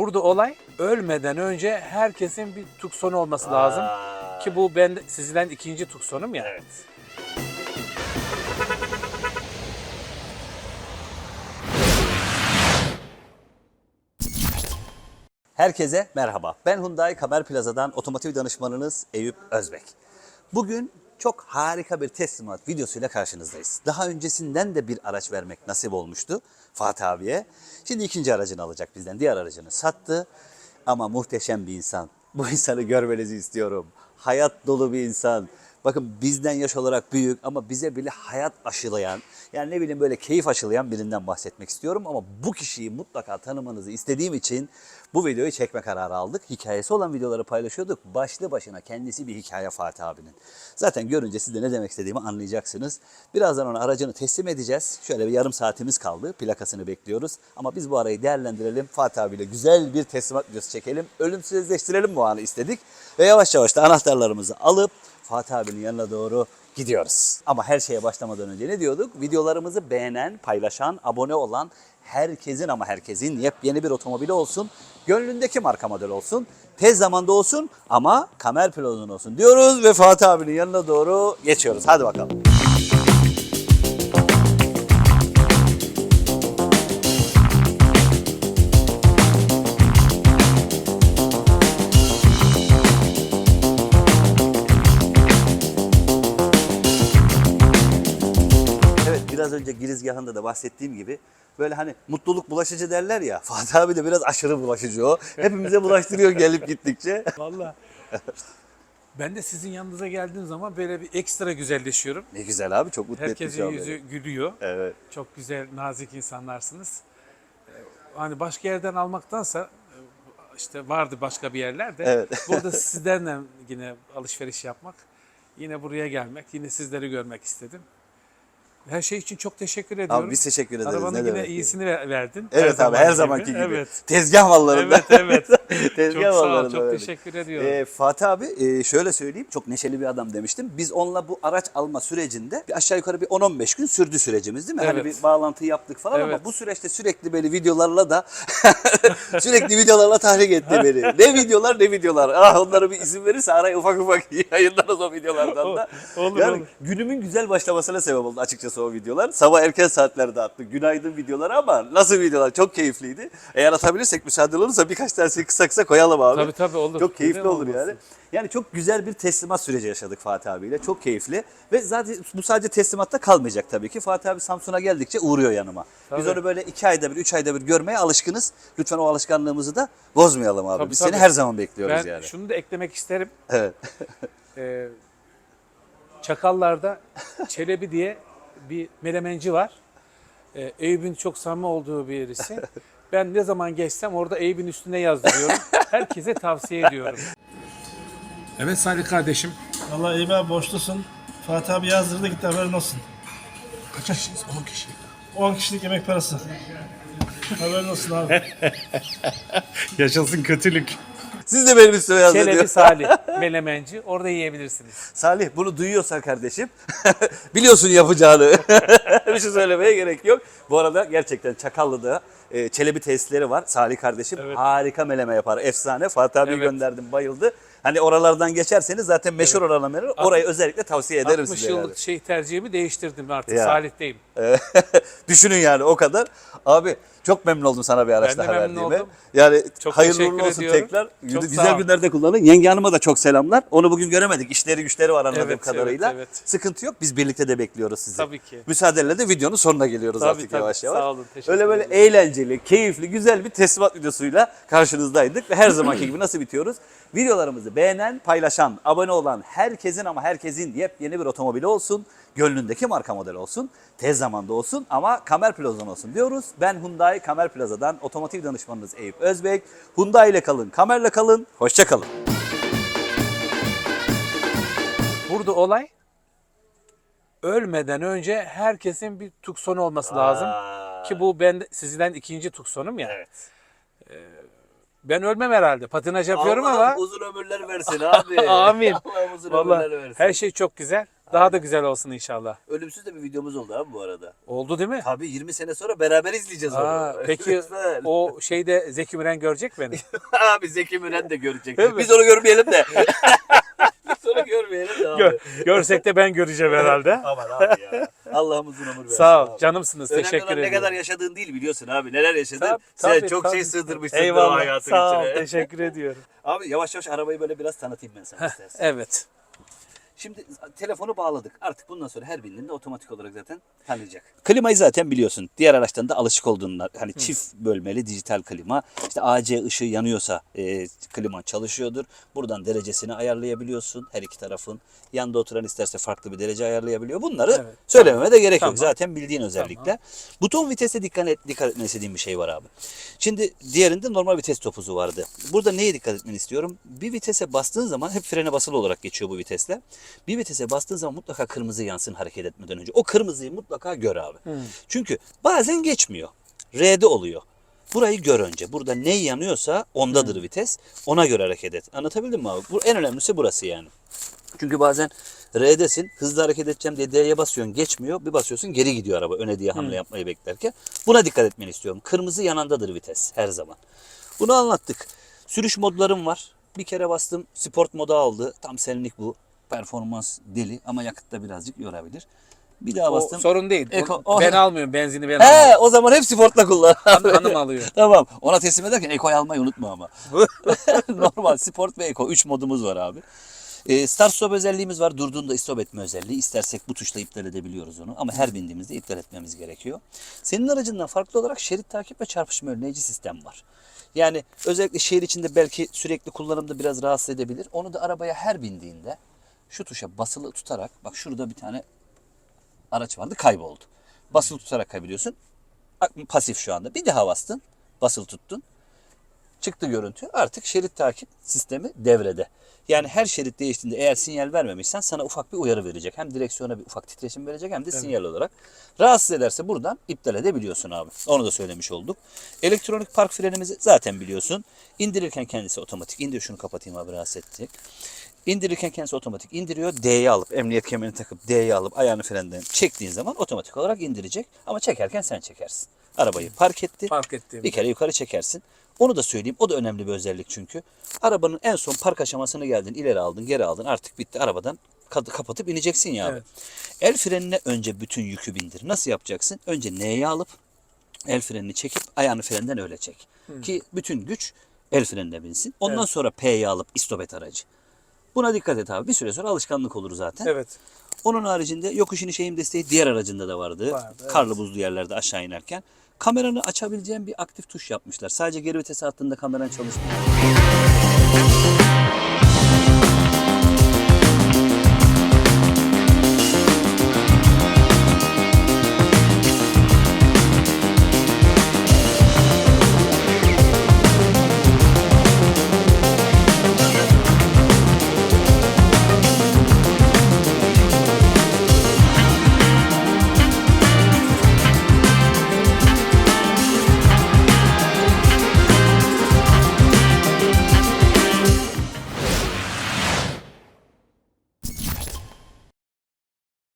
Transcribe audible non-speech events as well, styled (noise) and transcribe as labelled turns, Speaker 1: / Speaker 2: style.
Speaker 1: Burada olay ölmeden önce herkesin bir tuksonu olması lazım. Ki bu ben sizden ikinci tuksonum ya.
Speaker 2: Evet. Herkese merhaba. Ben Hyundai Kamer Plaza'dan otomotiv danışmanınız Eyüp Özbek. Bugün çok harika bir teslimat videosuyla karşınızdayız. Daha öncesinden de bir araç vermek nasip olmuştu Fatih abiye. Şimdi ikinci aracını alacak bizden. Diğer aracını sattı ama muhteşem bir insan. Bu insanı görmenizi istiyorum. Hayat dolu bir insan. Bakın bizden yaş olarak büyük ama bize bile hayat aşılayan, yani ne bileyim böyle keyif aşılayan birinden bahsetmek istiyorum. Ama bu kişiyi mutlaka tanımanızı istediğim için bu videoyu çekme kararı aldık. Hikayesi olan videoları paylaşıyorduk. Başlı başına kendisi bir hikaye Fatih abinin. Zaten görünce siz de ne demek istediğimi anlayacaksınız. Birazdan ona aracını teslim edeceğiz. Şöyle bir yarım saatimiz kaldı. Plakasını bekliyoruz. Ama biz bu arayı değerlendirelim. Fatih abiyle güzel bir teslimat videosu çekelim. Ölümsüzleştirelim bu anı istedik. Ve yavaş yavaş da anahtarlarımızı alıp Fatih abinin yanına doğru gidiyoruz. Ama her şeye başlamadan önce ne diyorduk? Videolarımızı beğenen, paylaşan, abone olan herkesin ama herkesin yepyeni bir otomobili olsun. Gönlündeki marka model olsun. Tez zamanda olsun ama kamer pilotun olsun diyoruz ve Fatih abinin yanına doğru geçiyoruz. Hadi bakalım. Biraz önce girizgahında da bahsettiğim gibi böyle hani mutluluk bulaşıcı derler ya. (laughs) Fatih abi de biraz aşırı bulaşıcı o. Hepimize bulaştırıyor gelip gittikçe. (laughs)
Speaker 1: Vallahi. ben de sizin yanınıza geldiğim zaman böyle bir ekstra güzelleşiyorum.
Speaker 2: Ne güzel abi çok mutlu etmiş
Speaker 1: Herkesin
Speaker 2: abi.
Speaker 1: yüzü gülüyor.
Speaker 2: Evet.
Speaker 1: Çok güzel, nazik insanlarsınız. Ee, Hani başka yerden almaktansa e, işte vardı başka bir yerlerde.
Speaker 2: Evet. (laughs)
Speaker 1: Burada sizlerle yine alışveriş yapmak, yine buraya gelmek, yine sizleri görmek istedim. Her şey için çok teşekkür ediyorum.
Speaker 2: Abi biz teşekkür ederiz.
Speaker 1: Arabanın
Speaker 2: ne
Speaker 1: yine
Speaker 2: demek
Speaker 1: iyisini ver- verdin.
Speaker 2: Evet abi her zamanki gibi.
Speaker 1: Evet.
Speaker 2: Tezgah mallarında.
Speaker 1: Evet, evet. (laughs)
Speaker 2: Tezgah
Speaker 1: Çok sağ ol, çok teşekkür ediyorum.
Speaker 2: Ee, Fatih abi e, şöyle söyleyeyim çok neşeli bir adam demiştim. Biz onunla bu araç alma sürecinde bir aşağı yukarı bir 10-15 gün sürdü sürecimiz değil mi? Hani
Speaker 1: Evet.
Speaker 2: bir bağlantı yaptık falan ama
Speaker 1: Evet.
Speaker 2: bu süreçte sürekli böyle videolarla da (laughs) sürekli videolarla tahrik etti (laughs) beni. Ne videolar ne videolar. Ah onlara bir izin verirse araya ufak ufak yayınlarız o videolardan da.
Speaker 1: Olur,
Speaker 2: yani
Speaker 1: olur.
Speaker 2: günümün güzel başlamasına sebep oldu açıkçası o videolar. Sabah erken saatlerde attık. Günaydın videoları ama nasıl videolar? Çok keyifliydi. Eğer atabilirsek müsaade olursa birkaç tanesini kısa kısa koyalım abi.
Speaker 1: Tabii, tabii, olur.
Speaker 2: Çok keyifli
Speaker 1: Neden
Speaker 2: olur
Speaker 1: olmasın?
Speaker 2: yani. Yani çok güzel bir teslimat süreci yaşadık Fatih abiyle. Çok keyifli. Ve zaten bu sadece teslimatta kalmayacak tabii ki. Fatih abi Samsun'a geldikçe uğruyor yanıma. Biz
Speaker 1: Tabii.
Speaker 2: onu böyle iki ayda bir, üç ayda bir görmeye alışkınız. Lütfen o alışkanlığımızı da bozmayalım abi.
Speaker 1: Tabii,
Speaker 2: Biz
Speaker 1: tabii.
Speaker 2: seni her zaman bekliyoruz
Speaker 1: Ben
Speaker 2: yani.
Speaker 1: şunu da eklemek isterim.
Speaker 2: Evet.
Speaker 1: Ee, Çakallar'da Çelebi diye bir melemenci var. Ee, Eyüp'ün çok samimi olduğu birisi. (laughs) Ben ne zaman geçsem orada Eyüp'ün üstüne yazdırıyorum. Herkese tavsiye ediyorum. Evet Salih kardeşim.
Speaker 3: Vallahi Eyüp abi boşlusun. Fatih abi yazdırdı gitti haberin olsun.
Speaker 1: Kaç kişiyiz? 10 kişi.
Speaker 3: 10 kişilik yemek parası. haberin olsun abi. (laughs)
Speaker 1: Yaşasın kötülük.
Speaker 2: Siz de benim üstüme yazın
Speaker 1: Çelebi
Speaker 2: diyor.
Speaker 1: Salih (laughs) melemenci. Orada yiyebilirsiniz.
Speaker 2: Salih bunu duyuyorsan kardeşim (laughs) biliyorsun yapacağını. (laughs) bir şey söylemeye gerek yok. Bu arada gerçekten Çakallı'da e, Çelebi tesisleri var. Salih kardeşim
Speaker 1: Evet.
Speaker 2: harika meleme yapar. Efsane. Fatih abi
Speaker 1: Evet.
Speaker 2: gönderdim bayıldı. Hani oralardan geçerseniz zaten meşhur oralar meşhur. Orayı özellikle tavsiye ederim
Speaker 1: 60
Speaker 2: size. yani.
Speaker 1: yıllık şey tercihimi değiştirdim artık.
Speaker 2: Ya.
Speaker 1: Salih'teyim. (laughs)
Speaker 2: Düşünün yani o kadar. Abi çok memnun oldum sana bir araç
Speaker 1: Ben de
Speaker 2: daha
Speaker 1: memnun
Speaker 2: verdiğime.
Speaker 1: oldum.
Speaker 2: Yani
Speaker 1: Çok
Speaker 2: hayırlı uğurlu olsun
Speaker 1: ediyorum.
Speaker 2: tekrar.
Speaker 1: Çok
Speaker 2: Güzel günlerde kullanın. Yenge Hanım'a da çok selamlar. Onu bugün göremedik. İşleri güçleri var anladığım
Speaker 1: Evet,
Speaker 2: kadarıyla.
Speaker 1: evet, evet.
Speaker 2: Sıkıntı yok. Biz birlikte de bekliyoruz sizi.
Speaker 1: Tabii ki.
Speaker 2: Müsaadenle de videonun sonuna geliyoruz
Speaker 1: Tabii,
Speaker 2: artık
Speaker 1: tabii.
Speaker 2: yavaş yavaş.
Speaker 1: Sağ olun, teşekkür
Speaker 2: Öyle böyle
Speaker 1: ederim.
Speaker 2: eğlenceli, keyifli, güzel bir teslimat videosuyla karşınızdaydık. Ve her zamanki (clears throat) gibi nasıl bitiyoruz? Videolarımızı beğenen, paylaşan, abone olan herkesin ama herkesin yepyeni bir otomobili olsun. Gönlündeki marka model olsun. Tez zamanda olsun ama Kamer Plaza'dan olsun diyoruz. Ben Hyundai Kamer Plaza'dan otomotiv danışmanınız Eyüp Özbek. Hyundai ile kalın, Kamer'le kalın. Hoşça kalın.
Speaker 1: Burada olay ölmeden önce herkesin bir tuksonu olması lazım. Ki bu ben sizden ikinci tuksonum ya.
Speaker 2: Evet.
Speaker 1: Ben ölmem herhalde. Patinaj yapıyorum ama
Speaker 2: uzun ömürler versin (laughs) abi.
Speaker 1: Amin. (laughs)
Speaker 2: Allah'ım uzun
Speaker 1: vallahi
Speaker 2: ömürler versin.
Speaker 1: her şey çok güzel. Daha da güzel olsun inşallah.
Speaker 2: Ölümsüz de bir videomuz oldu abi bu arada.
Speaker 1: Oldu değil mi?
Speaker 2: Tabii 20 sene sonra beraber izleyeceğiz
Speaker 1: Aa,
Speaker 2: onu. (laughs)
Speaker 1: peki o şeyde Zeki Müren görecek beni.
Speaker 2: abi Zeki Müren de görecek.
Speaker 1: Değil mi?
Speaker 2: Biz onu görmeyelim de. Onu görmeyelim de abi.
Speaker 1: Gör- (laughs) görsek de ben göreceğim herhalde.
Speaker 2: Aman abi ya. (laughs) Allah uzun ömür versin.
Speaker 1: Sağ ol.
Speaker 2: abi.
Speaker 1: Canımsınız.
Speaker 2: Önemli
Speaker 1: Teşekkür
Speaker 2: olan ne kadar yaşadığın değil biliyorsun abi. Neler yaşadın.
Speaker 1: Tabii,
Speaker 2: Sen
Speaker 1: tabii,
Speaker 2: çok
Speaker 1: tabii.
Speaker 2: şey sığdırmışsın bu
Speaker 1: Eyvallah.
Speaker 2: hayatın
Speaker 1: Sağ ol.
Speaker 2: içine.
Speaker 1: Teşekkür ediyorum.
Speaker 2: Abi yavaş yavaş arabayı böyle biraz tanıtayım ben sana istersen.
Speaker 1: Evet.
Speaker 2: Şimdi telefonu bağladık. Artık bundan sonra her bindiğinde otomatik olarak zaten tanıyacak. Klimayı zaten biliyorsun. Diğer araçtan da alışık olduğundan hani çift bölmeli dijital klima. İşte AC ışığı yanıyorsa e, kliman çalışıyordur. Buradan derecesini ayarlayabiliyorsun her iki tarafın. Yanında oturan isterse farklı bir derece ayarlayabiliyor. Bunları
Speaker 1: Evet.
Speaker 2: söylememe de gerek
Speaker 1: Tamam.
Speaker 2: yok. Zaten bildiğin özellikle. Buton vitese dikkat, et, dikkat etmeni istediğim bir şey var abi. Şimdi diğerinde normal vites topuzu vardı. Burada neye dikkat etmeni istiyorum? Bir vitese bastığın zaman hep frene basılı olarak geçiyor bu vitesle. Bir vitese bastığın zaman mutlaka kırmızı yansın hareket etmeden önce. O kırmızıyı mutlaka gör abi. Çünkü bazen geçmiyor. R'de oluyor. Burayı gör önce. Burada ne yanıyorsa ondadır vites. Ona göre hareket et. Anlatabildim mi abi? Bu en önemlisi burası yani. Çünkü bazen R'desin, hızlı hareket edeceğim diye D'ye basıyorsun, geçmiyor. Bir basıyorsun geri gidiyor araba öne diye hamle yapmayı beklerken. Buna dikkat etmeni istiyorum. Kırmızı yanandadır vites her zaman. Bunu anlattık. Sürüş modlarım var. Bir kere bastım, sport moda aldı. Tam senlik bu. Performans deli ama yakıtta birazcık yorabilir. Bir daha
Speaker 1: O
Speaker 2: bastım.
Speaker 1: sorun değil.
Speaker 2: Eko-
Speaker 1: O- ben almıyorum. Benzini ben
Speaker 2: He,
Speaker 1: alıyorum.
Speaker 2: o zaman hep sportla kullan.
Speaker 1: Han- hanım alıyor. (laughs)
Speaker 2: tamam. Ona teslim ederken Eko'yu almayı unutma ama. (laughs) Normal sport ve Eko 3 modumuz var abi. Ee, start stop özelliğimiz var. Durduğunda stop etme özelliği. İstersek bu tuşla iptal edebiliyoruz onu. Ama her bindiğimizde iptal etmemiz gerekiyor. Senin aracından farklı olarak şerit takip ve çarpışma önleyici sistem var. Yani özellikle şehir içinde belki sürekli kullanımda biraz rahatsız edebilir. Onu da arabaya her bindiğinde şu tuşa basılı tutarak bak şurada bir tane araç vardı kayboldu. Basılı tutarak kaybediyorsun. Pasif şu anda. Bir daha bastın. Basılı tuttun. Çıktı görüntü. Artık şerit takip sistemi devrede. Yani her şerit değiştiğinde eğer sinyal vermemişsen sana ufak bir uyarı verecek. Hem direksiyona bir ufak titreşim verecek hem de sinyal olarak. Rahatsız ederse buradan iptal edebiliyorsun abi. Onu da söylemiş olduk. Elektronik park frenimizi zaten biliyorsun. İndirirken kendisi otomatik. İndir şunu kapatayım abi rahatsız edecek. İndirirken kendisi otomatik indiriyor. D'yi alıp emniyet kemerini takıp D'yi alıp ayağını frenden çektiğin zaman otomatik olarak indirecek. Ama çekerken sen çekersin. Arabayı park etti.
Speaker 1: Fark ettim.
Speaker 2: Bir kere yukarı çekersin. Onu da söyleyeyim. O da önemli bir özellik çünkü. Arabanın en son park aşamasını geldin, ileri aldın, geri aldın. Artık bitti. Arabadan ka- kapatıp ineceksin ya abi.
Speaker 1: Evet.
Speaker 2: El frenine önce bütün yükü bindir. Nasıl yapacaksın? Önce N'yi alıp el frenini çekip ayağını frenden öyle çek. Ki bütün güç el frenine binsin. Ondan
Speaker 1: Evet.
Speaker 2: sonra P'yi alıp istop et aracı. Buna dikkat et abi. Bir süre sonra alışkanlık olur zaten.
Speaker 1: Evet.
Speaker 2: Onun haricinde yokuş iniş eğim desteği diğer aracında da vardı.
Speaker 1: Vardı, evet.
Speaker 2: Karlı buzlu yerlerde aşağı inerken. Kameranı açabileceğin bir aktif tuş yapmışlar. Sadece geri vitese attığında kameran çalışmıyor.